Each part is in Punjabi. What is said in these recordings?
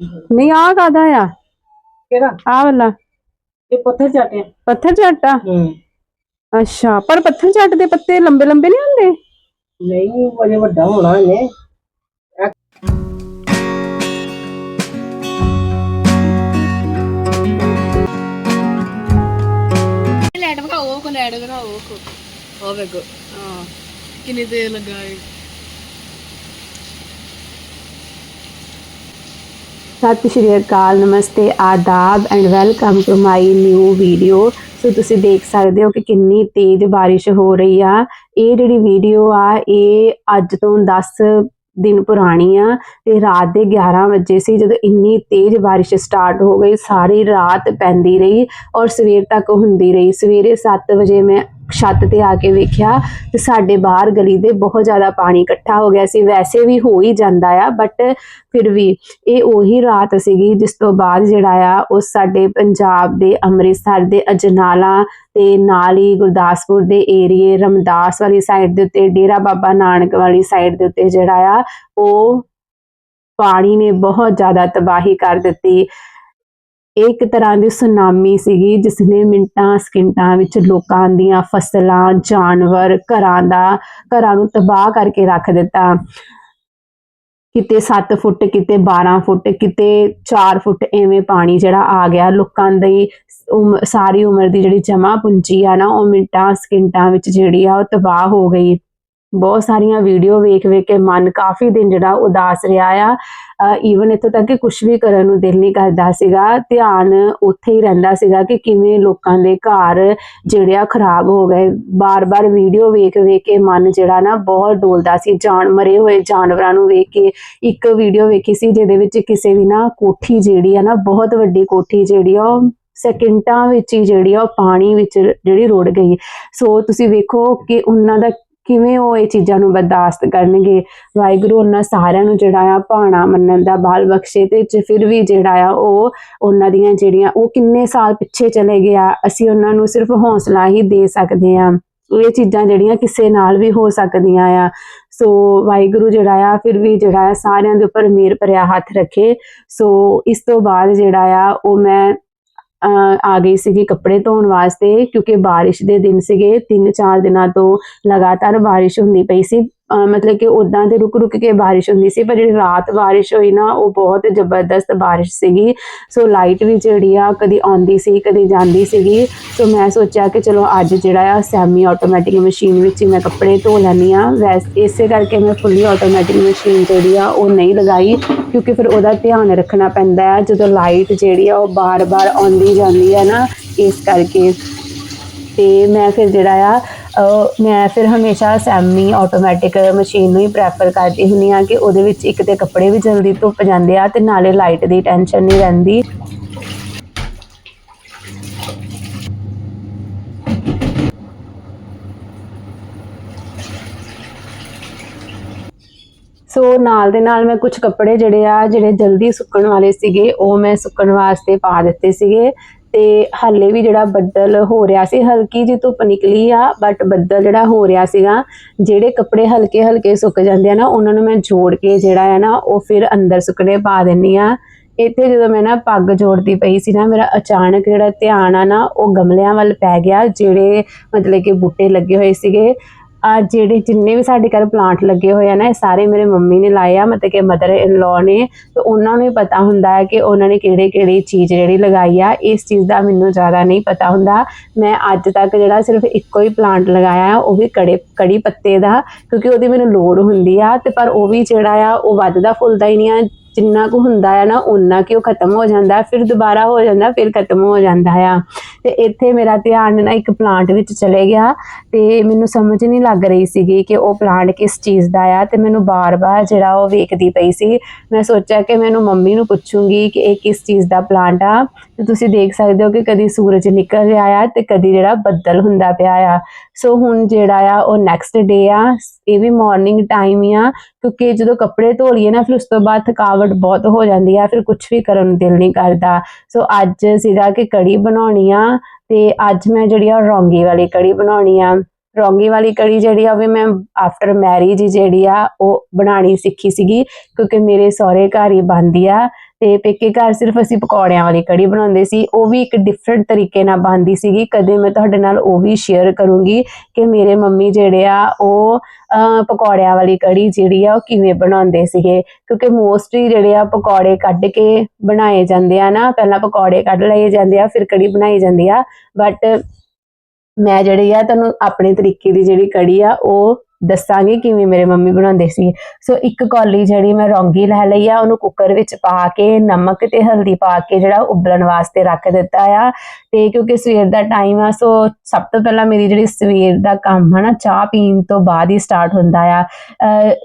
ਨਹੀਂ ਆ ਕਾਦਾ ਆ? ਕਿਹੜਾ? ਆ ਵਾਲਾ। ਇਹ ਪੱਥਰ ਚਾਟੇ ਪੱਥਰ ਝੱਟਾ ਹੂੰ। ਅੱਛਾ ਪਰ ਪੱਥਰ ਝੱਟ ਦੇ ਪੱਤੇ ਲੰਬੇ ਲੰਬੇ ਨਹੀਂ ਹੁੰਦੇ? ਨਹੀਂ ਵਜੇ ਵੱਡਾ ਹੋਣਾ ਇਹਨੇ। ਲੈਟ ਵਿਖਾਓ ਕੋ ਲੈਟ ਦਿਖਾਓ ਕੋ। ਉਹ ਵੇਖੋ। ਹਾਂ। ਕਿੰਨੀ ਦੇਰ ਲੱਗਾ ਸਤਿ ਸ਼੍ਰੀ ਅਕਾਲ, ਨਮਸਤੇ, ਆਦਾਬ and welcome to my new video so ਤੁਸੀਂ ਦੇਖ ਸਕਦੇ ਹੋ ਕਿ ਕਿੰਨੀ ਤੇਜ਼ ਬਾਰਿਸ਼ ਹੋ ਰਹੀ ਆ। ਇਹ ਜਿਹੜੀ ਵੀਡੀਓ ਆ, ਇਹ ਅੱਜ ਤੋਂ 10 ਦਿਨ ਪੁਰਾਣੀ ਆ ਤੇ ਰਾਤ ਦੇ 11 ਵਜੇ ਸੀ ਜਦੋਂ ਇੰਨੀ ਤੇਜ਼ ਬਾਰਿਸ਼ ਸਟਾਰਟ ਹੋ ਗਈ। ਸਾਰੀ ਰਾਤ ਪੈਂਦੀ ਰਹੀ ਔਰ ਸਵੇਰ ਤੱਕ ਹੁੰਦੀ ਰਹੀ। ਸਵੇਰੇ 7 ਵਜੇ ਮੈਂ ਛੱਤ ਤੇ ਆ ਕੇ ਵੇਖਿਆ ਤੇ ਸਾਡੇ ਬਾਹਰ ਗਲੀ ਦੇ ਬਹੁਤ ਜ਼ਿਆਦਾ ਪਾਣੀ ਇਕੱਠਾ ਹੋ ਗਿਆ ਸੀ। ਵੈਸੇ ਵੀ ਹੋ ਹੀ ਜਾਂਦਾ ਆ ਬਟ ਫਿਰ ਵੀ ਇਹ ਉਹੀ ਰਾਤ ਸੀਗੀ ਜਿਸ ਤੋਂ ਬਾਅਦ ਜਿਹੜਾ ਆ ਉਹ ਸਾਡੇ ਪੰਜਾਬ ਦੇ, ਅੰਮ੍ਰਿਤਸਰ ਦੇ, ਅਜਨਾਲਾ ਤੇ ਨਾਲ ਹੀ ਗੁਰਦਾਸਪੁਰ ਦੇ ਏਰੀਏ, ਰਮਦਾਸ ਵਾਲੀ ਸਾਈਡ ਦੇ ਉੱਤੇ, ਡੇਰਾ ਬਾਬਾ ਨਾਨਕ ਵਾਲੀ ਸਾਈਡ ਦੇ ਉੱਤੇ ਜਿਹੜਾ ਆ, ਉਹ ਪਾਣੀ ਨੇ ਬਹੁਤ ਜ਼ਿਆਦਾ ਤਬਾਹੀ ਕਰ ਦਿੱਤੀ। ਇਹ ਇੱਕ ਤਰ੍ਹਾਂ ਦੀ ਸੁਨਾਮੀ ਸੀਗੀ ਜਿਸ ਨੇ ਮਿੰਟਾਂ, ਸਕਿੰਟਾਂ ਵਿੱਚ ਲੋਕਾਂ ਦੀਆਂ ਫਸਲਾਂ, ਜਾਨਵਰ ਘਰਾਂ ਦਾ, ਘਰਾਂ ਨੂੰ ਤਬਾਹ ਕਰਕੇ ਰੱਖ ਦਿੱਤਾ। ਕਿਤੇ 7 ਫੁੱਟ, ਕਿਤੇ 12 ਫੁੱਟ, ਕਿਤੇ 4 ਫੁੱਟ ਐਵੇਂ ਪਾਣੀ ਜਿਹੜਾ ਆ ਗਿਆ। ਲੋਕਾਂ ਦੀ ਉਮ- ਸਾਰੀ ਉਮਰ ਦੀ ਜਿਹੜੀ ਜਮਾ ਪੂੰਜੀ ਆ ਨਾ, ਉਹ ਮਿੰਟਾਂ, ਸਕਿੰਟਾਂ ਵਿੱਚ ਜਿਹੜੀ ਆ ਉਹ ਤਬਾਹ ਹੋ ਗਈ। ਬਹੁਤ ਸਾਰੀਆਂ ਵੀਡੀਓ ਵੇਖ ਵੇਖ ਕੇ ਮਨ ਕਾਫੀ ਦਿਨ ਜਿਹੜਾ ਉਦਾਸ ਰਿਹਾ ਆ। ਈਵਨ ਇੱਥੋਂ ਤੱਕ ਕਿ ਕੁਝ ਵੀ ਕਰਨ ਨੂੰ ਦਿਲ ਨਹੀਂ ਕਰਦਾ ਸੀਗਾ। ਧਿਆਨ ਉੱਥੇ ਹੀ ਰਹਿੰਦਾ ਸੀਗਾ ਕਿ ਕਿਵੇਂ ਲੋਕਾਂ ਦੇ ਘਰ ਜਿਹੜੇ ਆ ਖਰਾਬ ਹੋ ਗਏ। ਬਾਰ-ਬਾਰ ਵੀਡੀਓ ਵੇਖ ਵੇਖ ਕੇ ਮਨ ਜਿਹੜਾ ਨਾ ਬਹੁਤ ਡੋਲਦਾ ਸੀ। ਜਾਨ ਮਰੇ ਹੋਏ ਜਾਨਵਰਾਂ ਨੂੰ ਵੇਖ ਕੇ ਇੱਕ ਵੀਡੀਓ ਵੇਖੀ ਸੀ ਜਿਹਦੇ ਵਿੱਚ ਕਿਸੇ ਦੀ ਨਾ ਕੋਠੀ ਜਿਹੜੀ ਆ ਨਾ ਬਹੁਤ ਵੱਡੀ ਕੋਠੀ ਜਿਹੜੀ ਆ, ਉਹ ਸੈਕਿੰਟਾਂ ਵਿੱਚ ਹੀ ਜਿਹੜੀ ਆ ਉਹ ਪਾਣੀ ਵਿੱਚ ਜਿਹੜੀ ਰੁੜ ਗਈ। ਸੋ ਤੁਸੀਂ ਵੇਖੋ ਕਿ ਉਹਨਾਂ ਦਾ ਕਿਵੇਂ ਉਹ ਇਹ ਚੀਜ਼ਾਂ ਨੂੰ ਬਰਦਾਸ਼ਤ ਕਰਨਗੇ? ਵਾਹਿਗੁਰੂ ਉਹਨਾਂ ਸਾਰਿਆਂ ਨੂੰ ਜਿਹੜਾ ਆ ਭਾਣਾ ਮੰਨਣ ਦਾ ਬਾਲ ਬਖਸ਼ੇ ਤੇ ਫਿਰ ਵੀ ਜਿਹੜਾ ਆ ਉਹ ਉਹਨਾਂ ਦੀਆਂ ਜਿਹੜੀਆਂ ਉਹ ਕਿੰਨੇ ਸਾਲ ਪਿੱਛੇ ਚਲੇ ਗਿਆ, ਅਸੀਂ ਉਹਨਾਂ ਨੂੰ ਸਿਰਫ ਹੌਸਲਾ ਹੀ ਦੇ ਸਕਦੇ ਆ ਇਹ ਚੀਜ਼ਾਂ ਜਿਹੜੀਆਂ ਕਿਸੇ ਨਾਲ ਵੀ ਹੋ ਸਕਦੀਆਂ ਆ। ਸੋ ਵਾਹਿਗੁਰੂ ਜਿਹੜਾ ਆ ਫਿਰ ਵੀ ਜਿਹੜਾ ਆ ਸਾਰਿਆਂ ਦੇ ਉੱਪਰ ਮੇਰ ਭਰਿਆ ਹੱਥ ਰੱਖੇ। ਸੋ ਇਸ ਤੋਂ ਬਾਅਦ ਜਿਹੜਾ ਆ ਉਹ ਮੈਂ ਆ ਗਈ ਸੀਗੀ ਕੱਪੜੇ ਧੋਣ ਵਾਸਤੇ, ਕਿਉਂਕਿ ਬਾਰਿਸ਼ ਦੇ ਦਿਨ ਸੀਗੇ 3-4 ਦਿਨਾਂ ਤੋਂ ਲਗਾਤਾਰ ਬਾਰਿਸ਼ ਹੁੰਦੀ ਪਈ ਸੀ। ਮਤਲਬ ਕਿ ਉਦਾਂ ਤੇ ਰੁਕ ਰੁਕ ਕੇ ਬਾਰਿਸ਼ ਹੁੰਦੀ ਸੀ, ਪਰ ਜਿਹੜੀ ਰਾਤ ਬਾਰਿਸ਼ ਹੋਈ ਨਾ, ਉਹ ਬਹੁਤ ਜ਼ਬਰਦਸਤ ਬਾਰਿਸ਼ ਸੀਗੀ। ਸੋ ਲਾਈਟ ਵੀ ਜਿਹੜੀ ਆ, ਕਦੀ ਆਉਂਦੀ ਸੀ, ਕਦੀ ਜਾਂਦੀ ਸੀਗੀ। ਸੋ ਮੈਂ ਸੋਚਿਆ ਕਿ ਚਲੋ ਅੱਜ ਜਿਹੜਾ ਆ ਸੈਮੀ ਆਟੋਮੈਟਿਕ ਮਸ਼ੀਨ ਵਿੱਚ ਹੀ ਮੈਂ ਕੱਪੜੇ ਧੋ ਲੈਂਦੀ ਆ ਵੈਸੇ ਇਸੇ ਕਰਕੇ ਮੈਂ ਫੁੱਲੀ ਆਟੋਮੈਟਿਕ ਮਸ਼ੀਨ ਜਿਹੜੀ ਆ, ਉਹ ਨਹੀਂ ਲਗਾਈ, ਕਿਉਂਕਿ ਫਿਰ ਉਹਦਾ ਧਿਆਨ ਰੱਖਣਾ ਪੈਂਦਾ ਹੈ ਜਦੋਂ ਲਾਈਟ ਜਿਹੜੀ ਆ, ਉਹ ਬਾਰ-ਬਾਰ ਆਉਂਦੀ ਜਾਂਦੀ ਹੈ ਨਾ, ਇਸ ਕਰਕੇ। ਤੇ ਮੈਂ ਫਿਰ ਜਿਹੜਾ ਆ ਮੈਂ ਫਿਰ ਹਮੇਸ਼ਾ ਸੈਮੀ ਆਟੋਮੈਟਿਕ ਮਸ਼ੀਨ ਨੂੰ ਹੀ ਪ੍ਰੈਫਰ ਕਰਦੀ ਹੁੰਦੀ ਆ ਕਿ ਉਹਦੇ ਵਿੱਚ ਇੱਕ ਤੇ ਕੱਪੜੇ ਵੀ ਜਲਦੀ ਧੁੱਪ ਜਾਂਦੇ ਆ ਤੇ ਨਾਲੇ ਲਾਈਟ ਦੀ ਟੈਨਸ਼ਨ ਨਹੀਂ ਰਹਿੰਦੀ। ਸੋ ਨਾਲ ਦੇ ਨਾਲ ਮੈਂ ਕੁਝ ਕੱਪੜੇ ਜਿਹੜੇ ਆ, ਜਿਹੜੇ ਜਲਦੀ ਸੁੱਕਣ ਵਾਲੇ ਸੀਗੇ, ਉਹ ਮੈਂ ਸੁੱਕਣ ਵਾਸਤੇ ਪਾ ਦਿੱਤੇ ਸੀਗੇ। ਤੇ ਹਾਲੇ ਵੀ ਜਿਹੜਾ ਬੱਦਲ ਹੋ ਰਿਹਾ ਸੀ, ਹਲਕੀ ਜਿਹੀ ਧੁੱਪ ਨਿਕਲੀ ਆ ਬਟ ਬੱਦਲ ਜਿਹੜਾ ਹੋ ਰਿਹਾ ਸੀਗਾ, ਜਿਹੜੇ ਕੱਪੜੇ ਹਲਕੇ ਹਲਕੇ ਸੁੱਕ ਜਾਂਦੇ ਆ ਨਾ, ਉਹਨਾਂ ਨੂੰ ਮੈਂ ਜੋੜ ਕੇ ਜਿਹੜਾ ਆ ਨਾ, ਉਹ ਫਿਰ ਅੰਦਰ ਸੁੱਕਣੇ ਪਾ ਦਿੰਨੀ ਆ। ਇੱਥੇ ਜਦੋਂ ਮੈਂ ਨਾ ਪੱਗ ਜੋੜਦੀ ਪਈ ਸੀ ਨਾ, ਮੇਰਾ ਅਚਾਨਕ ਜਿਹੜਾ ਧਿਆਨ ਆ ਨਾ, ਉਹ ਗਮਲਿਆਂ ਵੱਲ ਪੈ ਗਿਆ, ਜਿਹੜੇ ਮਤਲਬ ਕਿ ਬੂਟੇ ਲੱਗੇ ਹੋਏ ਸੀਗੇ। ਆ ਜਿਹੜੇ ਜਿੰਨੇ ਵੀ ਸਾਡੇ ਘਰ ਪਲਾਂਟ ਲੱਗੇ ਹੋਏ ਆ ਨਾ, ਇਹ ਸਾਰੇ ਮੇਰੇ ਮੰਮੀ ਨੇ ਲਾਏ ਆ, ਮਤਲਬ ਕਿ ਮਦਰ ਇਨ ਲਾ ਨੇ। ਤੇ ਉਹਨਾਂ ਨੂੰ ਹੀ ਪਤਾ ਹੁੰਦਾ ਹੈ ਕਿ ਉਹਨਾਂ ਨੇ ਕਿਹੜੇ ਕਿਹੜੀ ਚੀਜ਼ ਜਿਹੜੀ ਲਗਾਈ ਆ, ਇਸ ਚੀਜ਼ ਦਾ ਮੈਨੂੰ ਜ਼ਿਆਦਾ ਨਹੀਂ ਪਤਾ ਹੁੰਦਾ। ਮੈਂ ਅੱਜ ਤੱਕ ਜਿਹੜਾ ਸਿਰਫ ਇੱਕੋ ਹੀ ਪਲਾਂਟ ਲਗਾਇਆ ਉਹ ਵੀ ਕੜੇ, ਕੜੀ ਪੱਤੇ ਦਾ, ਕਿਉਂਕਿ ਉਹਦੀ ਮੈਨੂੰ ਲੋੜ ਹੁੰਦੀ ਆ। ਤੇ ਪਰ ਉਹ ਵੀ ਜਿਹੜਾ ਆ, ਉਹ ਵੱਧਦਾ ਫੁੱਲਦਾ ਹੀ ਨਹੀਂ ਆ। ਜਿੰਨਾ ਕੁ ਹੁੰਦਾ ਆ ਨਾ ਉਨਾ ਕਿ ਉਹ ਖਤਮ ਹੋ ਜਾਂਦਾ, ਫਿਰ ਦੁਬਾਰਾ ਹੋ ਜਾਂਦਾ, ਫਿਰ ਖਤਮ ਹੋ ਜਾਂਦਾ ਆ। ਤੇ ਇੱਥੇ ਮੇਰਾ ਧਿਆਨ ਨਾ ਇੱਕ ਪਲਾਂਟ ਵਿੱਚ ਚਲੇ ਗਿਆ ਤੇ ਮੈਨੂੰ ਸਮਝ ਨਹੀਂ ਲੱਗ ਰਹੀ ਸੀਗੀ ਕਿ ਉਹ ਪਲਾਂਟ ਕਿਸ ਚੀਜ਼ ਦਾ ਆ ਤੇ ਮੈਨੂੰ ਬਾਰ-ਬਾਰ ਜਿਹੜਾ ਉਹ ਵੇਖਦੀ ਪਈ ਸੀ। ਮੈਂ ਸੋਚਿਆ ਕਿ ਮੈਨੂੰ ਮੰਮੀ ਨੂੰ ਪੁੱਛੂੰਗੀ ਕਿ ਇਹ ਕਿਸ ਚੀਜ਼ ਦਾ ਪਲਾਂਟ ਆ। ਤੇ ਤੁਸੀਂ ਦੇਖ ਸਕਦੇ ਹੋ ਕਿ ਕਦੀ ਸੂਰਜ ਨਿਕਲ ਰਿਹਾ ਆ ਤੇ ਕਦੀ ਜਿਹੜਾ ਬੱਦਲ ਹੁੰਦਾ ਪਿਆ ਆ। ਸੋ ਹੁਣ ਜਿਹੜਾ ਆ ਉਹ ਨੈਕਸਟ ਡੇ ਆ ਇਹ ਵੀ ਮਾਰਨਿੰਗ ਟਾਈਮ ਆ, ਕਿਉਂਕਿ ਜਦੋਂ ਕੱਪੜੇ ਧੋ ਲਈਏ ਨਾ, ਫਿਰ ਉਸ ਤੋਂ ਬਾਅਦ ਥਕਾਵਟ ਬਹੁਤ ਹੋ ਜਾਂਦੀ ਆ, ਫਿਰ ਕੁਝ ਵੀ ਕਰਨ ਨੂੰ ਦਿਲ ਨਹੀਂ ਕਰਦਾ। ਸੋ ਅੱਜ ਸੀਗਾ ਕਿ ਕੜੀ ਬਣਾਉਣੀ ਆ, ਤੇ ਅੱਜ ਮੈਂ ਜਿਹੜੀ ਆ ਰੌਂਗੀ ਵਾਲੀ ਕੜੀ ਬਣਾਉਣੀ ਆ। ਰੌਂਗੀ ਵਾਲੀ ਕੜੀ ਜਿਹੜੀ ਆ, ਉਹ ਵੀ ਮੈਂ ਆਫਟਰ ਮੈਰਿਜ ਜਿਹੜੀ ਆ, ਉਹ ਬਣਾਣੀ ਸਿੱਖੀ ਸੀਗੀ, ਕਿਉਂਕਿ ਮੇਰੇ ਸਹੁਰੇ ਘਰ ਹੀ ਬਣਦੀ ਆ। ਤੇ ਪੇਕੇ ਘਰ ਸਿਰਫ ਅਸੀਂ ਪਕੌੜਿਆਂ ਵਾਲੀ ਕੜੀ ਬਣਾਉਂਦੇ ਸੀ, ਉਹ ਵੀ ਇੱਕ ਡਿਫਰੈਂਟ ਤਰੀਕੇ ਨਾਲ ਬਣਦੀ ਸੀਗੀ। ਕਦੇ ਮੈਂ ਤੁਹਾਡੇ ਨਾਲ ਉਹ ਵੀ ਸ਼ੇਅਰ ਕਰੂੰਗੀ ਕਿ ਮੇਰੇ ਮੰਮੀ ਜਿਹੜੇ ਆ, ਉਹ ਪਕੌੜਿਆਂ ਵਾਲੀ ਕੜੀ ਜਿਹੜੀ ਆ, ਉਹ ਕਿਵੇਂ ਬਣਾਉਂਦੇ ਸੀਗੇ। ਕਿਉਂਕਿ ਮੋਸਟਲੀ ਜਿਹੜੇ ਆ, ਪਕੌੜੇ ਕੱਢ ਕੇ ਬਣਾਏ ਜਾਂਦੇ ਆ ਨਾ, ਪਹਿਲਾਂ ਪਕੌੜੇ ਕੱਢ ਲਏ ਜਾਂਦੇ ਆ, ਫਿਰ ਕੜੀ ਬਣਾਈ ਜਾਂਦੀ ਆ। ਬਟ ਮੈਂ ਜਿਹੜੀ ਆ, ਤੁਹਾਨੂੰ ਆਪਣੇ ਤਰੀਕੇ ਦੀ ਜਿਹੜੀ ਕੜੀ ਆ, ਉਹ ਦੱਸਾਂਗੀ ਕਿਵੇਂ ਮੇਰੇ ਮੰਮੀ ਬਣਾਉਂਦੇ ਸੀ। ਸੋ ਇੱਕ ਕੌਲੀ ਜਿਹੜੀ ਮੈਂ ਰੌਂਗੀ ਲੈ ਲਈ ਆ, ਉਹਨੂੰ ਕੁੱਕਰ ਵਿੱਚ ਪਾ ਕੇ, ਨਮਕ ਤੇ ਹਲਦੀ ਪਾ ਕੇ ਜਿਹੜਾ ਉਬਲਣ ਵਾਸਤੇ ਰੱਖ ਦਿੱਤਾ ਆ। ਤੇ ਕਿਉਂਕਿ ਸਵੇਰ ਦਾ ਟਾਈਮ ਆ ਸੋ ਸਭ ਤੋਂ ਪਹਿਲਾਂ ਮੇਰੀ ਜਿਹੜੀ ਸਵੇਰ ਦਾ ਕੰਮ ਹੈ ਨਾ, ਚਾਹ ਪੀਣ ਤੋਂ ਬਾਅਦ ਹੀ ਸਟਾਰਟ ਹੁੰਦਾ ਆ।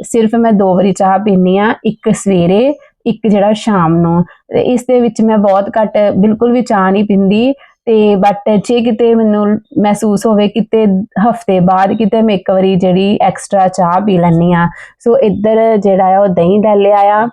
ਸਿਰਫ ਮੈਂ ਦੋ ਵਾਰੀ ਚਾਹ ਪੀਨੀ ਆ, ਇੱਕ ਸਵੇਰੇ, ਇੱਕ ਜਿਹੜਾ ਸ਼ਾਮ ਨੂੰ। ਤੇ ਇਸ ਦੇ ਵਿੱਚ ਮੈਂ ਬਹੁਤ ਘੱਟ ਬਿਲਕੁਲ ਵੀ ਚਾਹ ਨਹੀਂ ਪੀਂਦੀ। ਤੇ ਬਟ ਜੇ ਕਿਤੇ ਮੈਨੂੰ ਮਹਿਸੂਸ ਹੋਵੇ ਕਿਤੇ ਹਫ਼ਤੇ ਬਾਅਦ ਕਿਤੇ ਮੈਂ ਇੱਕ ਵਾਰੀ ਜਿਹੜੀ ਐਕਸਟਰਾ ਚਾਹ ਪੀ ਲੈਂਦੀ ਆ ਸੋ ਇੱਧਰ ਜਿਹੜਾ ਆ ਉਹ ਦਹੀਂ ਲੈ ਲਿਆ ਆ।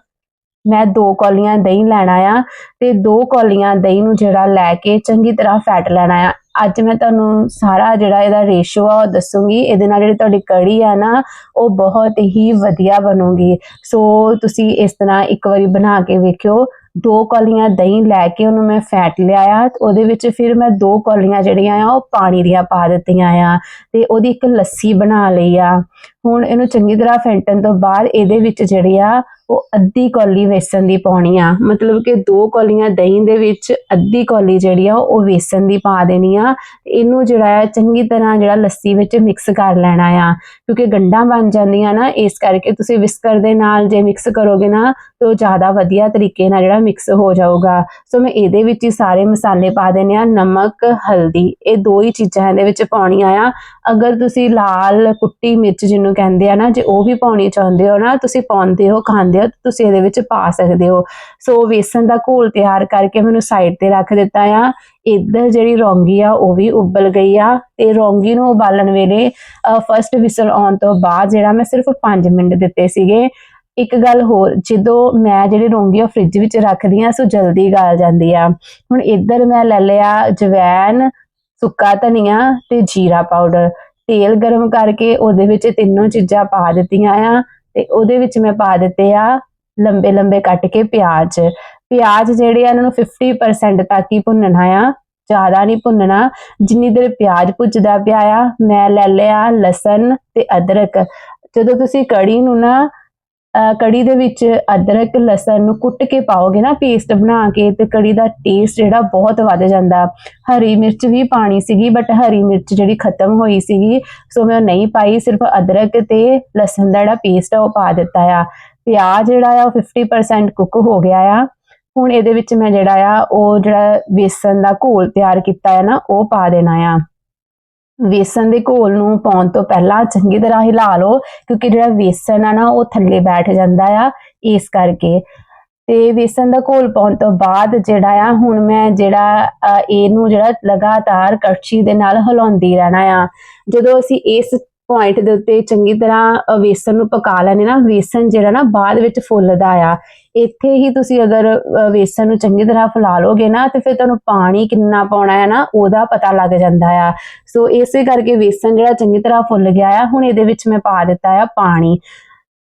ਮੈਂ ਦੋ ਕੌਲੀਆਂ ਦਹੀਂ ਲੈਣਾ ਆ ਤੇ ਦੋ ਕੌਲੀਆਂ ਦਹੀਂ ਨੂੰ ਜਿਹੜਾ ਲੈ ਕੇ ਚੰਗੀ ਤਰ੍ਹਾਂ ਫੈਟ ਲੈਣਾ ਆ। ਅੱਜ ਮੈਂ ਤੁਹਾਨੂੰ ਸਾਰਾ ਜਿਹੜਾ ਇਹਦਾ ਰੇਸ਼ੋ ਆ ਉਹ ਦੱਸੂਗੀ। ਇਹਦੇ ਨਾਲ ਜਿਹੜੀ ਤੁਹਾਡੀ ਕੜੀ ਆ ਨਾ, ਉਹ ਬਹੁਤ ਹੀ ਵਧੀਆ ਬਣੂਗੀ। ਸੋ ਤੁਸੀਂ ਇਸ ਤਰ੍ਹਾਂ ਇੱਕ ਵਾਰੀ ਬਣਾ ਕੇ ਵੇਖਿਓ। ਦੋ ਕੌਲੀਆਂ ਦਹੀਂ ਲੈ ਕੇ ਉਹਨੂੰ ਮੈਂ ਫੈਟ ਲਿਆ ਆ ਤੇ ਉਹਦੇ ਵਿੱਚ ਫਿਰ ਮੈਂ ਦੋ ਕੌਲੀਆਂ ਜਿਹੜੀਆਂ ਆ ਉਹ ਪਾਣੀ ਦੀਆਂ ਪਾ ਦਿੱਤੀਆਂ ਆ ਤੇ ਉਹਦੀ ਇੱਕ ਲੱਸੀ ਬਣਾ ਲਈ ਆ। ਹੁਣ ਇਹਨੂੰ ਚੰਗੀ ਤਰ੍ਹਾਂ ਫੈਂਟਣ ਤੋਂ ਬਾਅਦ ਇਹਦੇ ਵਿੱਚ ਜਿਹੜੀ ਆ, ਉਹ ਅੱਧੀ ਕੌਲੀ ਵੇਸਣ ਦੀ ਪਾਉਣੀ ਆ। ਮਤਲਬ ਕਿ ਦੋ ਕੌਲੀਆਂ ਦਹੀਂ ਦੇ ਵਿੱਚ ਅੱਧੀ ਕੌਲੀ ਜਿਹੜੀ ਆ, ਉਹ ਵੇਸਣ ਦੀ ਪਾ ਦੇਣੀ ਆ। ਇਹਨੂੰ ਜਿਹੜਾ ਆ, ਚੰਗੀ ਤਰ੍ਹਾਂ ਜਿਹੜਾ ਲੱਸੀ ਵਿੱਚ ਮਿਕਸ ਕਰ ਲੈਣਾ ਆ। ਕਿਉਂਕਿ ਗੰਢਾਂ ਬਣ ਜਾਂਦੀਆਂ ਨਾ, ਇਸ ਕਰਕੇ ਤੁਸੀਂ ਵਿਸਕਰ ਦੇ ਨਾਲ ਜੇ ਮਿਕਸ ਕਰੋਗੇ ਨਾ, ਤਾਂ ਉਹ ਜ਼ਿਆਦਾ ਵਧੀਆ ਤਰੀਕੇ ਨਾਲ ਜਿਹੜਾ ਮਿਕਸ ਹੋ ਜਾਊਗਾ। ਸੋ ਮੈਂ ਇਹਦੇ ਵਿੱਚ ਹੀ ਸਾਰੇ ਮਸਾਲੇ ਪਾ ਦੇਣੇ ਆ, ਨਮਕ, ਹਲਦੀ। ਇਹ ਦੋ ਹੀ ਚੀਜ਼ਾਂ ਇਹਦੇ ਵਿੱਚ ਪਾਉਣੀਆਂ ਆ। ਅਗਰ ਤੁਸੀਂ ਲਾਲ ਕੁੱਟੀ ਮਿਰਚ ਜਿਹਨੂੰ ਕਹਿੰਦੇ ਆ ਨਾ, ਜੇ ਉਹ ਵੀ ਪਾਉਣੀ ਚਾਹੁੰਦੇ ਹੋ ਨਾ, ਤੁਸੀਂ ਪਾਉਂਦੇ ਹੋ, ਖਾਂਦੇ ਹੋ ਤੁਸੀਂ ਇਹਦੇ ਵਿੱਚ ਪਾ ਸਕਦੇ ਹੋ। ਸੋ ਵੇਸਣ ਦਾ ਘੋਲ ਤਿਆਰ ਕਰਕੇ ਮੈਨੂੰ ਸਾਈਡ ਤੇ ਰੱਖ ਦਿੱਤਾ ਆ। ਇੱਧਰ ਜਿਹੜੀ ਰੌਂਗੀ ਆ, ਉਹ ਵੀ ਉਬਲ ਗਈ ਆ। ਤੇ ਰੌਂਗੀ ਨੂੰ ਉਬਾਲਣ ਵੇਲੇ ਫਰਸਟ ਵਿਸਲ ਆਉਣ ਤੋਂ ਬਾਅਦ ਜਿਹੜਾ ਮੈਂ ਸਿਰਫ 5 ਮਿੰਟ ਦਿੱਤੇ ਸੀਗੇ। ਇੱਕ ਗੱਲ ਹੋਰ, ਜਦੋਂ ਮੈਂ ਜਿਹੜੀ ਰੌਂਗੀ ਉਹ ਫ੍ਰਿਜ ਵਿੱਚ ਰੱਖਦੀ ਆ, ਸੋ ਜਲਦੀ ਗਲ ਜਾਂਦੀ ਆ। ਹੁਣ ਇੱਧਰ ਮੈਂ ਲੈ ਲਿਆ ਜਵੈਨ ਸੁੱਕਾ ਧਨੀਆ ਤੇ ਜੀਰਾ ਪਾਊਡਰ ਤੇਲ ਗਰਮ ਕਰਕੇ ਉਹਦੇ ਵਿੱਚ ਤਿੰਨੋਂ ਚੀਜ਼ਾਂ ਪਾ ਦਿੱਤੀਆਂ ਆ ਤੇ ਉਹਦੇ ਵਿੱਚ ਮੈਂ ਪਾ ਦਿੱਤੇ ਆ ਲੰਬੇ ਲੰਬੇ ਕੱਟ ਕੇ ਪਿਆਜ਼। ਪਿਆਜ਼ ਜਿਹੜੇ ਆ ਇਹਨਾਂ ਨੂੰ 50% ਤੱਕ ਹੀ ਭੁੰਨਣਾ ਆ, ਜ਼ਿਆਦਾ ਨਹੀਂ ਭੁੰਨਣਾ। ਜਿੰਨੀ ਦੇਰ ਪਿਆਜ਼ ਭੁੱਜਦਾ ਪਿਆ ਆ, ਮੈਂ ਲੈ ਲਿਆ ਲਸਣ ਤੇ ਅਦਰਕ। ਜਦੋਂ ਤੁਸੀਂ ਕੜੀ ਨੂੰ ਨਾ ਕੜੀ ਦੇ ਵਿੱਚ ਅਦਰਕ, ਲਸਣ ਨੂੰ ਕੁੱਟ ਕੇ ਪਾਓਗੇ ਨਾ ਪੇਸਟ ਬਣਾ ਕੇ ਤੇ ਕੜੀ ਦਾ ਟੇਸਟ ਜਿਹੜਾ ਬਹੁਤ ਵੱਧ ਜਾਂਦਾ। ਹਰੀ ਮਿਰਚ ਵੀ ਪਾਣੀ ਸੀਗੀ ਬਟ ਹਰੀ ਮਿਰਚ ਜਿਹੜੀ ਖਤਮ ਹੋਈ ਸੀਗੀ ਸੋ ਮੈਂ ਉਹ ਨਹੀਂ ਪਾਈ, ਸਿਰਫ ਅਦਰਕ ਤੇ ਲਸਣ ਦਾ ਜਿਹੜਾ ਪੇਸਟ ਆ, ਉਹ ਪਾ ਦਿੱਤਾ ਆ। ਪਿਆਜ਼ ਜਿਹੜਾ ਆ, ਉਹ 50% ਕੁੱਕ ਹੋ ਗਿਆ ਆ। ਹੁਣ ਇਹਦੇ ਵਿੱਚ ਮੈਂ ਜਿਹੜਾ ਆ, ਉਹ ਜਿਹੜਾ ਵੇਸਣ ਦਾ ਘੋਲ ਤਿਆਰ ਕੀਤਾ ਹੈ ਨਾ, ਉਹ ਪਾ ਦੇਣਾ ਆ। ਵੇਸਣ ਦੇ ਘੋਲ ਨੂੰ ਪਾਉਣ ਤੋਂ ਪਹਿਲਾਂ ਚੰਗੀ ਤਰ੍ਹਾਂ ਹਿਲਾ ਲਓ, ਕਿਉਂਕਿ ਜਿਹੜਾ ਵੇਸਣ ਆ ਨਾ, ਉਹ ਥੱਲੇ ਬੈਠ ਜਾਂਦਾ ਆ, ਇਸ ਕਰਕੇ। ਤੇ ਵੇਸਣ ਦਾ ਘੋਲ ਪਾਉਣ ਤੋਂ ਬਾਅਦ ਜਿਹੜਾ ਆ, ਹੁਣ ਮੈਂ ਜਿਹੜਾ ਇਹਨੂੰ ਜਿਹੜਾ ਲਗਾਤਾਰ ਕੜਛੀ ਦੇ ਨਾਲ ਹਿਲਾਉਂਦੀ ਰਹਿਣਾ ਆ। ਜਦੋਂ ਅਸੀਂ ਇਸ ਪੁਆਇੰਟ ਦੇ ਉੱਤੇ ਚੰਗੀ ਤਰ੍ਹਾਂ ਵੇਸਣ ਨੂੰ ਪਕਾ ਲੈਣੇ ਨਾ। ਵੇਸਣ ਜਿਹੜਾ ਨਾ ਬਾਅਦ ਵਿੱਚ ਫੁੱਲਦਾ ਆ। ਇੱਥੇ ਹੀ ਤੁਸੀਂ ਅਗਰ ਵੇਸਣ ਨੂੰ ਚੰਗੀ ਤਰ੍ਹਾਂ ਫੁਲਾ ਲੋਗੇ ਨਾ, ਤੇ ਫਿਰ ਤੁਹਾਨੂੰ ਪਾਣੀ ਕਿੰਨਾ ਪਾਉਣਾ ਹੈ ਨਾ, ਉਹਦਾ ਪਤਾ ਲੱਗ ਜਾਂਦਾ ਆ। ਸੋ ਇਸੇ ਕਰਕੇ ਵੇਸਣ ਜਿਹੜਾ ਚੰਗੀ ਤਰ੍ਹਾਂ ਫੁੱਲ ਗਿਆ ਆ, ਹੁਣ ਇਹਦੇ ਵਿੱਚ ਮੈਂ ਪਾ ਦਿੱਤਾ ਆ ਪਾਣੀ।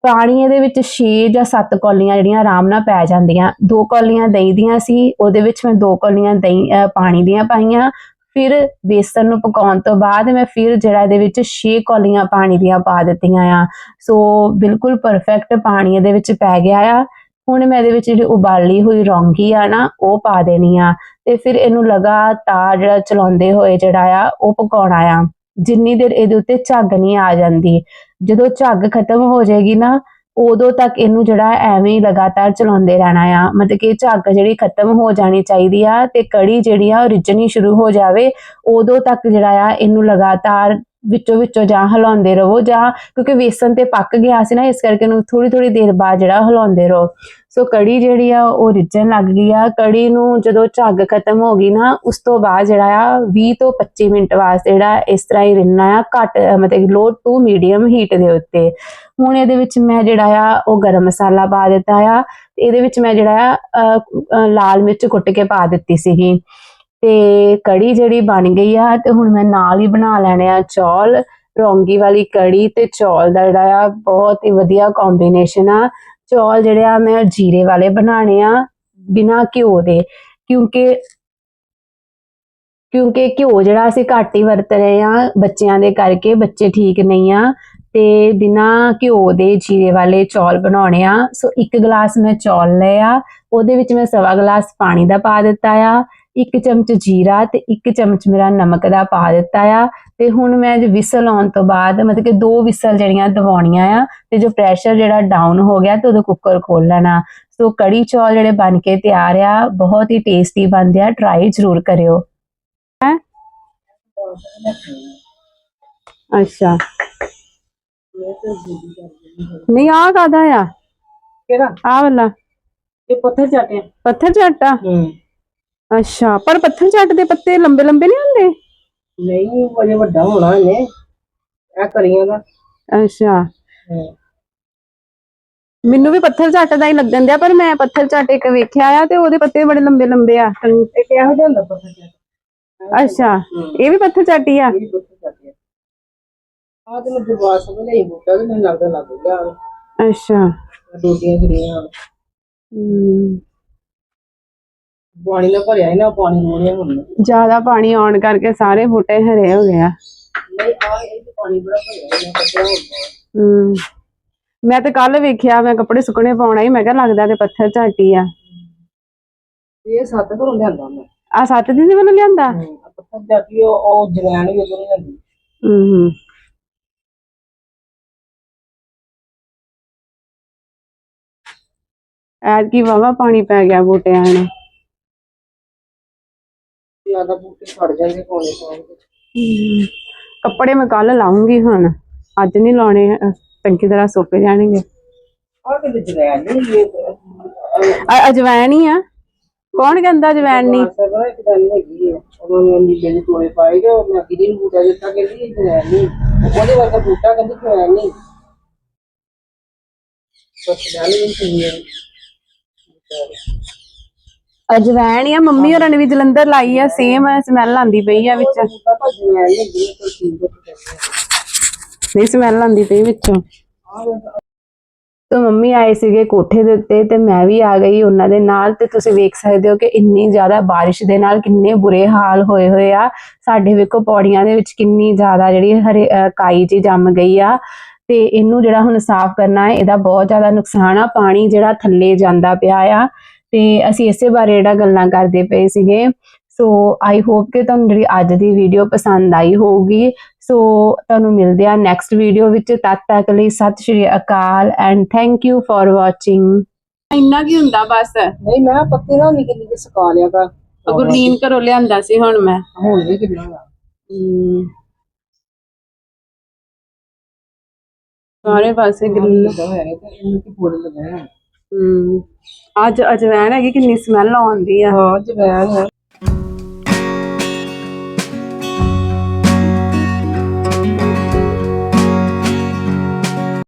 ਪਾਣੀ ਇਹਦੇ ਵਿੱਚ 6 ਜਾਂ 7 ਕੌਲੀਆਂ ਜਿਹੜੀਆਂ ਆਰਾਮ ਨਾਲ ਪੈ ਜਾਂਦੀਆਂ। ਦੋ ਕੌਲੀਆਂ ਦਹੀਂ ਦੀਆਂ ਸੀ, ਉਹਦੇ ਵਿੱਚ ਮੈਂ ਦੋ ਕੌਲੀਆਂ ਦਹੀਂ ਪਾਣੀ ਦੀਆਂ ਪਾਈਆਂ। ਫਿਰ ਬੇਸਣ ਨੂੰ ਪਕਾਉਣ ਤੋਂ ਬਾਅਦ ਮੈਂ ਫਿਰ ਜਿਹੜਾ ਇਹਦੇ ਵਿੱਚ 6 ਕੌਲੀਆਂ ਪਾਣੀ ਦੀਆਂ ਪਾ ਦਿੱਤੀਆਂ ਆ। ਸੋ ਬਿਲਕੁਲ ਪਰਫੈਕਟ ਪਾਣੀ ਇਹਦੇ ਵਿੱਚ ਪੈ ਗਿਆ ਆ। ਹੁਣ ਮੈਂ ਇਹਦੇ ਵਿੱਚ ਜਿਹੜੀ ਉਬਾਲੀ ਹੋਈ ਰੌਂਗੀ ਆ ਨਾ, ਉਹ ਪਾ ਦੇਣੀ ਆ। ਤੇ ਫਿਰ ਇਹਨੂੰ ਲਗਾਤਾਰ ਜਿਹੜਾ ਚਲਾਉਂਦੇ ਹੋਏ ਜਿਹੜਾ ਆ, ਉਹ ਪਕਾਉਣਾ ਆ। ਜਿੰਨੀ ਦੇਰ ਇਹਦੇ ਉੱਤੇ ਝੱਗ ਨਹੀਂ ਆ ਜਾਂਦੀ, ਜਦੋਂ ਝੱਗ ਖਤਮ ਹੋ ਜਾਏਗੀ ਨਾ ਉਦੋਂ ਤੱਕ ਇਹਨੂੰ ਜਿਹੜਾ ਐਵੇਂ ਹੀ ਲਗਾਤਾਰ ਚਲਾਉਂਦੇ ਰਹਿਣਾ ਆ। ਮਤਲਬ ਕਿ ਝੱਗ ਜਿਹੜੀ ਖਤਮ ਹੋ ਜਾਣੀ ਚਾਹੀਦੀ ਆ ਤੇ ਕੜੀ ਜਿਹੜੀ ਆ ਉਹ ਰਿੱਝਣੀ ਸ਼ੁਰੂ ਹੋ ਜਾਵੇ। ਉਦੋਂ ਤੱਕ ਜਿਹੜਾ ਆ ਇਹਨੂੰ ਲਗਾਤਾਰ ਵਿੱਚੋਂ ਵਿੱਚੋਂ ਜਾਂ ਹਿਲਾਉਂਦੇ ਰਹੋ ਜਾਂ ਕਿਉਂਕਿ ਵੇਸਣ ਤੇ ਪੱਕ ਗਿਆ ਸੀ ਨਾ, ਇਸ ਕਰਕੇ ਇਹਨੂੰ ਥੋੜੀ ਥੋੜੀ ਦੇਰ ਬਾਅਦ ਜਿਹੜਾ ਹਿਲਾਉਂਦੇ ਰਹੋ। ਸੋ ਕੜੀ ਜਿਹੜੀ ਆ ਉਹ ਰਿੱਝਣ ਲੱਗ ਗਈ ਆ। ਕੜੀ ਨੂੰ ਜਦੋਂ ਝੱਗ ਖਤਮ ਹੋ ਗਈ ਨਾ, ਉਸ ਤੋਂ ਬਾਅਦ ਜਿਹੜਾ ਆ 20 ਤੋਂ 25 ਮਿੰਟ ਵਾਸਤੇ ਜਿਹੜਾ ਇਸ ਤਰ੍ਹਾਂ ਹੀ ਰਿੰਨਾ ਆ, ਘੱਟ, ਮਤਲਬ ਲੋ ਟੂ ਮੀਡੀਅਮ ਹੀਟ ਦੇ ਉੱਤੇ। ਹੁਣ ਇਹਦੇ ਵਿੱਚ ਮੈਂ ਜਿਹੜਾ ਆ ਉਹ ਗਰਮ ਮਸਾਲਾ ਪਾ ਦਿੱਤਾ ਆ। ਇਹਦੇ ਵਿੱਚ ਮੈਂ ਜਿਹੜਾ ਆ ਲਾਲ ਮਿਰਚ ਕੁੱਟ ਕੇ ਪਾ ਦਿੱਤੀ ਸੀਗੀ। ਤੇ ਕੜੀ ਜਿਹੜੀ ਬਣ ਗਈ ਆ, ਤੇ ਹੁਣ ਮੈਂ ਨਾਲ ਹੀ ਬਣਾ ਲੈਣੇ ਆ ਚੌਲ, ਰੌਂਗੀ ਵਾਲੀ ਕੜੀ ਤੇ ਚੌਲ ਦਾ ਜਿਹੜਾ ਆ, ਬਹੁਤ ਹੀ ਵਧੀਆ ਕੰਬੀਨੇਸ਼ਨ ਆ। ਚੌਲ ਜਿਹੜੇ ਆ, ਮੈਂ ਜੀਰੇ ਵਾਲੇ ਬਣਾਣੇ ਆ ਬਿਨਾ ਘਿਓ ਦੇ, ਕਿਉਂਕਿ ਕਿਉਂਕਿ ਘਿਓ ਜਿਹੜਾ ਅਸੀਂ ਘੱਟ ਹੀ ਵਰਤ ਰਹੇ ਆ ਬੱਚਿਆਂ ਦੇ ਕਰਕੇ, ਬੱਚੇ ਠੀਕ ਨਹੀਂ ਆ, ਤੇ ਬਿਨਾ ਘਿਓ ਦੇ ਜੀਰੇ ਵਾਲੇ ਚੌਲ ਬਣਾਉਣੇ ਆ। ਸੋ ਇੱਕ ਗਲਾਸ ਮੈਂ ਚੌਲ ਲਏ ਆ, ਉਹਦੇ ਵਿੱਚ ਮੈਂ ਸਵਾ ਗਲਾਸ ਪਾਣੀ ਦਾ ਪਾ ਦਿੱਤਾ ਆ। ਇੱਕ ਚਮਚ ਜੀਰਾ ਤੇ ਇੱਕ ਚਮਚ ਮੇਰਾ ਨਮਕ ਦਾ ਪਾ ਦਿੱਤਾ ਆ। ਤੇ ਹੁਣ ਮੈਂ ਜੇ ਵਿਸਲ ਆਉਣ ਤੋਂ ਬਾਅਦ ਮਤਲਬ ਕਿ ਦੋ ਵਿਸਲ ਜਿਹੜੀਆਂ ਦਵਾਉਣੀਆਂ ਆ ਤੇ ਜੋ ਪ੍ਰੈਸ਼ਰ ਜਿਹੜਾ ਡਾਊਨ ਹੋ ਗਿਆ ਤੇ ਉਦੋਂ ਕੁੱਕਰ ਖੋਲ ਲੈਣਾ। ਸੋ ਕੜੀ ਚੌਲ ਜਿਹੜੇ ਬਣ ਕੇ ਤਿਆਰ ਆ ਬਹੁਤ ਹੀ ਟੇਸਟੀ ਬਣਦੇ ਆ ਟਰਾਈ ਜ਼ਰੂਰ ਕਰਿਓ। ਅੱਛਾ। ਨਹੀਂ ਆ ਕਾਦਾ ਆ? ਕਿਹੜਾ? ਆ ਵਾਲਾ। ਇਹ ਪੱਥਰ ਚਾਟਿਆ ਪੱਥਰ ਝਾਟਾ ਹੂੰ। ਅੱਛਾ ਪਰ ਪੱਥਰ ਝੱਟ ਦੇ ਪੱਤੇ ਲੰਬੇ ਲੰਬੇ ਨਹੀਂ ਹੁੰਦੇ? ਨਹੀਂ ਵਜੇ ਵੱਡਾ ਹੋਣਾ ਇਹਨੇ। ਇਹ ਕਰੀਆਂ ਦਾ। ਅੱਛਾ। ਮੈਨੂੰ ਵੀ ਪੱਥਰ ਝੱਟ ਦਾ ਹੀ ਲੱਗਣ ਦਿਆ ਪਰ ਮੈਂ ਪੱਥਰ ਝੱਟ ਇੱਕ ਵੇਖਿਆ ਆ ਤੇ ਉਹਦੇ ਪੱਤੇ ਬੜੇ ਲੰਬੇ ਲੰਬੇ ਆ। ਇਹ ਕਿਹੋ ਜਿਹਾ ਹੁੰਦਾ ਪੱਥਰ ਚਾਟਿਆ ਅੱਛਾ ਇਹ ਵੀ ਪੱਥਰ ਝੱਟ ਹੀ ਆ? ਇਹ ਪੱਥਰ ਚਾਟਿਆ ਆ। ਤੇ ਮੈਂ ਦਰਬਾਰ ਸਭ ਲਈ ਬੂਟਾ ਤੇ ਮੈਨੂੰ ਲੱਗਦਾ ਲੱਗ ਗਿਆ। ਅੱਛਾ। ਜਿਹੜੀਆਂ ਪਾਣੀ ਨਾਲ ਭਰਿਆ ਇਹਨਾਂ ਪਾਣੀ ਰੋੜਿਆ ਹੁਣ। ਨਹੀਂ ਜ਼ਿਆਦਾ ਪਾਣੀ ਆਉਣ ਕਰਕੇ ਸਾਰੇ ਬੂਟੇ ਹਰੇ ਹੋ ਗਏ ਆ। ਆ ਇਹ ਤੇ ਪਾਣੀ ਬੜਾ ਭਰਿਆ ਇਹਨਾਂ ਕੱਢਿਆ ਹੁੰਦਾ ਹਮ, ਮੈਂ ਤੇ ਕੱਲ ਵੇਖਿਆ ਮੈਂ ਕੱਪੜੇ ਸੁੱਕਣੇ ਪਾਉਣਾ ਹੀ ਮੈਂ ਕਿਹਾ ਲੱਗਦਾ ਤੇ ਪੱਥਰ ਝੱਟ ਆ। ਇਹ ਸੱਤ ਘਰੋਂ ਲਿਆਂਦਾ ਮੈਂ। ਆ ਸੱਤ ਦਿਨ ਵੱਲੋਂ ਲਿਆਂਦਾ? ਆਹ ਪੱਥਰ ਚਾਟੀ ਉਹ ਉਹ ਜਵੈਣ ਵੀ ਉਧਰ ਲਿਆਂਦੀ। ਹੂੰ ਐਤ ਕੀ ਵਾਵਾ ਪਾਣੀ ਪੈ ਗਿਆ ਬੂਟਿਆਂ ਨੂੰ। ਜ਼ਿਆਦਾ ਬੂਟੇ ਸੜ ਜਾਂਦੇ ਕੋਲੇ ਪਾਉਂਦੇ ਹਮ, ਕੱਪੜੇ ਮੈਂ ਕੱਲ ਲਾਉਂਗੀ ਹੁਣ। ਅੱਜ ਨਹੀਂ ਲਾਉਣੇ ਅਹ, ਚੰਗੀ ਤਰ੍ਹਾਂ ਸੁੱਕ ਜਾਣਗੇ। ਆ ਕਿਤੇ ਜਵੈਣ ਨਹੀਂ ਇਹ ਅ- ਅਜਵਾਇਣ ਹੀ ਆ। ਕੌਣ ਕਹਿੰਦਾ ਅਜਵਾਇਣ ਨਹੀਂ ਸਭ ਇੱਕ ਗੱਲ ਹੈਗੀ ਹੈ ਉਹਨਾਂ ਨੇ ਨੀਲੇ ਦੇ ਤੋੜੇ ਪਾਏ ਤੇ ਮੈਂ ਕਿਹਦੀ ਨੂੰ ਬੂਟਾ ਦਿੱਤਾ ਕਹਿੰਦੀ ਇਹ ਜਵੈਣ ਨਹੀਂ ਉਹਦੇ ਵਰਗਾ ਬੂਟਾ ਕਹਿੰਦੀ ਜਵੈਣ ਨਹੀਂ ਬਸ ਗੱਲ ਨਹੀਂ ਸੀ ਅਜਵਾਇਣ ਹੀ ਆ, ਮੰਮੀ ਹੋਰਾਂ ਨੇ ਵੀ ਜਲੰਧਰ ਲਾਈ ਆ ਸੇਮ ਸਮੈਲ ਆਂਦੀ ਪਈ ਆ ਵਿੱਚ। ਨਹੀਂ ਸਮੈਲ ਆਂਦੀ ਪਈ ਵਿੱਚੋਂ। ਤਾਂ ਮੰਮੀ ਆਏ ਸੀਗੇ ਕੋਠੇ ਦੇ ਉੱਤੇ ਤੇ ਮੈਂ ਵੀ ਆ ਗਈ ਉਹਨਾਂ ਦੇ ਨਾਲ ਤੇ ਤੁਸੀਂ ਵੇਖ ਸਕਦੇ ਹੋ ਕਿ ਇੰਨੀ ਜ਼ਿਆਦਾ ਬਾਰਿਸ਼ ਦੇ ਨਾਲ ਕਿੰਨੇ ਬੁਰੇ ਹਾਲ ਹੋਏ ਹੋਏ ਆ। ਸਾਡੇ ਵੇਖੋ ਪੌੜੀਆਂ ਦੇ ਵਿੱਚ ਕਿੰਨੀ ਜ਼ਿਆਦਾ ਜਿਹੜੀ ਹਰੇ ਕਾਈ ਜੀ ਜੰਮ ਗਈ ਆ ਤੇ ਇਹਨੂੰ ਜਿਹੜਾ ਹੁਣ ਸਾਫ਼ ਕਰਨਾ ਹੈ, ਇਹਦਾ ਬਹੁਤ ਜ਼ਿਆਦਾ ਨੁਕਸਾਨ ਆ। ਪਾਣੀ ਜਿਹੜਾ ਥੱਲੇ ਜਾਂਦਾ ਪਿਆ ਆ ਤੇ ਅਸੀਂ ਇਸੇ ਬਾਰੇ ਜਿਹੜਾ ਗੱਲਾਂ ਕਰਦੇ ਪਏ ਸੀਗੇ। ਸੋ ਆਈ ਹੋਪ ਕਿ ਤੁਹਾਨੂੰ ਜਿਹੜੀ ਅੱਜ ਦੀ ਵੀਡੀਓ ਪਸੰਦ ਆਈ ਹੋਊਗੀ। ਸੋ ਤੁਹਾਨੂੰ ਮਿਲਦੇ ਆ ਨੈਕਸਟ ਵੀਡੀਓ ਵਿੱਚ। ਤਦ ਤੱਕ ਲਈ Sat Sri Akal and thank you for watching ਇੰਨਾ ਕੀ ਹੁੰਦਾ ਬਸ? ਨਹੀਂ ਮੈਂ ਪੱਤੇ ਨਾ ਨਿੱਕੇ ਨਿੱਕੇ ਸੁਕਾ ਲਿਆ ਕਰ ਗੁਰਲੀਨ ਘਰੋਂ ਲਿਆਂਦਾ ਸੀ ਹੁਣ ਮੈਂ। ਹੁਣ ਵੀ ਕਿੰਨਾ ਵਾ ਸਾਰੇ ਪਾਸੇ ਗਿੱਲ ਕਿੱਦਾਂ ਹੋਇਆ ਤੇ? ਇਹਨੂੰ ਕੀ ਫੁੱਲ ਲਗਾਇਆ ਹਮ। ਅੱਜ ਅਜਵੈਨ ਹੈਗੀ ਕਿੰਨੀ ਸਮੈਲ ਆਉਂਦੀ ਆ। ਹਾਂ ਜਵੈਣ ਹੈ।